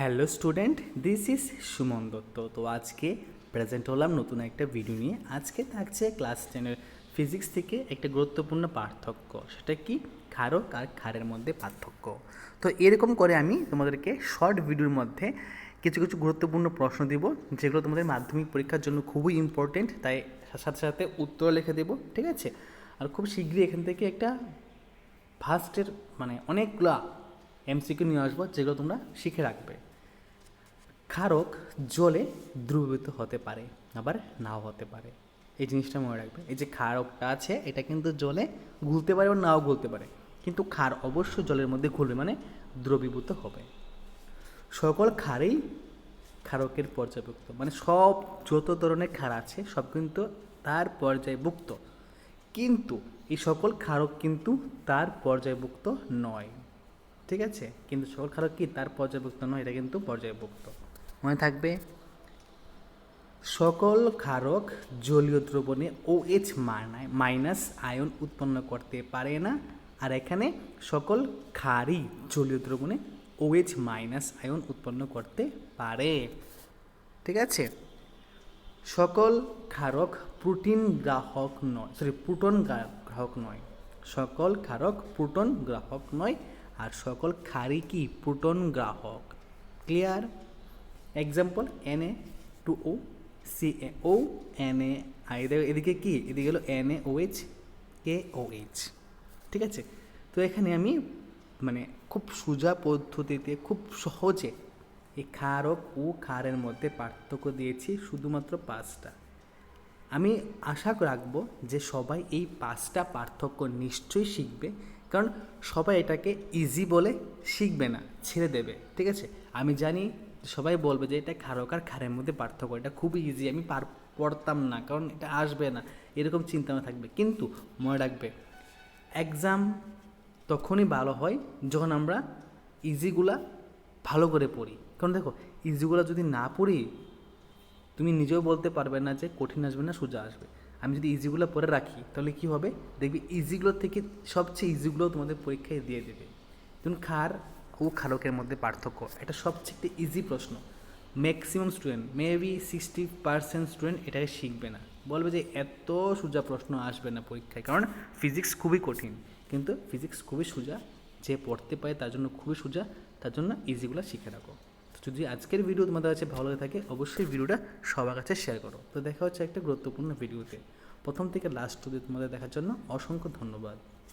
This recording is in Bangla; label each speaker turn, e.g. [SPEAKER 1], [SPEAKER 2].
[SPEAKER 1] Hello student, this is Suman Dutta. তো আজকে প্রেজেন্ট হলাম নতুন একটা ভিডিও নিয়ে। আজকে থাকছে ক্লাস টেনের ফিজিক্স থেকে একটা গুরুত্বপূর্ণ পার্থক্য। সেটা কি? ক্ষারক আর ক্ষারের মধ্যে পার্থক্য। তো এরকম করে আমি তোমাদেরকে শর্ট ভিডিওর মধ্যে কিছু কিছু গুরুত্বপূর্ণ প্রশ্ন দিব, যেগুলো তোমাদের মাধ্যমিক পরীক্ষার জন্য খুবই ইম্পর্টেন্ট তাই সাথে সাথে উত্তর লিখে দেবো, ঠিক আছে? আর খুব শীঘ্রই এখান থেকে একটা ফার্স্টের মানে অনেকগুলা এমসিকিউ নিয়ে আসব, যেগুলো তোমরা শিখে রাখবে। ক্ষারক জলে দ্রবীভূত হতে পারে, আবার নাও হতে পারে। এই জিনিসটা মনে রাখবে। এই যে ক্ষারকটা আছে, এটা কিন্তু জলে গুলতে পারে বা নাও গুলতে পারে। কিন্তু ক্ষার অবশ্য জলের মধ্যে ঘুলবে মানে দ্রবীভূত হবে। সকল ক্ষারেই ক্ষারকের পর্যায়ভুক্ত। মানে সব যত ধরনের ক্ষার আছে, সব কিন্তু তার পর্যায়ভুক্ত। কিন্তু এই সকল ক্ষারক কিন্তু তার পর্যায়ভুক্ত নয়। ঠিক আছে? কিন্তু সকল ক্ষারক কি তার পর্যায়ভুক্ত নয়? এটা কিন্তু পর্যায়ভুক্ত। মনে থাকবে? সকল ক্ষারক জলীয় দ্রবণে ও এইচ মাইনাস আয়ন উৎপন্ন করতে পারে না। আর এখানে সকল ক্ষারই জলীয় দ্রবণে ও এইচ মাইনাস আয়ন উৎপন্ন করতে পারে। ঠিক আছে? সকল ক্ষারক প্রোটিন গ্রাহক নয় সরি প্রোটন গ্রাহক নয়। সকল ক্ষারক প্রোটন গ্রাহক নয়, আর সকল ক্ষারই কি? প্রোটন গ্রাহক। Clear example N A two O C A O N A I এদিকে কি? এদিকে হলো N A O H K O H ঠিক আছে? তো এখানে আমি মানে খুব সোজা পদ্ধতিতে, খুব সহজে এই ক্ষারক ও ক্ষারের মধ্যে পার্থক্য দিয়েছি শুধুমাত্র পাঁচটা। আমি আশা রাখব যে সবাই এই পাঁচটা পার্থক্য নিশ্চয়ই শিখবে। কারণ সবাই এটাকে ইজি বলে শিখবে না, ছেড়ে দেবে, ঠিক আছে? আমি জানি সবাই বলবে যে এটা ক্ষারক আর ক্ষারের মধ্যে পার্থক্য, এটা খুবই ইজি আমি পার, পড়তাম না, কারণ এটা আসবে না, এরকম চিন্তা থাকবে। কিন্তু মনে রাখবে এক্সাম তখনই ভালো হয় যখন আমরা ইজিগুলা ভালো করে পড়ি। কারণ দেখো ইজিগুলা যদি না পড়ি, তুমি নিজেও বলতে পারবে না যে কঠিন আসবে না, সোজা আসবে। আমি যদি ইজিগুলো পরে রাখি, তাহলে কি হবে? দেখবি ইজিগুলোর থেকে সবচেয়ে ইজিগুলো তোমাদের পরীক্ষায় দিয়ে দেবে। তুমি খার ও খারকের মধ্যে পার্থক্য, এটা সবচেয়ে একটা ইজি প্রশ্ন। Maximum student maybe sixty percent student এটাকে শিখবে না। বলবে যে এত সোজা প্রশ্ন আসবে না পরীক্ষায়, কারণ ফিজিক্স খুবই কঠিন। কিন্তু ফিজিক্স খুবই সোজা, যে পড়তে পারে তার জন্য খুবই সোজা, তার জন্য ইজিগুলো শিখে রাখো। তো যদি আজকের ভিডিও তোমাদের কাছে ভালো লাগে থাকে, অবশ্যই ভিডিওটা সবার কাছে শেয়ার করো। তো দেখা হচ্ছে একটা গুরুত্বপূর্ণ ভিডিওতে প্রথম থেকে লাস্ট অবধি তোমাদের দেখার জন্য অসংখ্য ধন্যবাদ।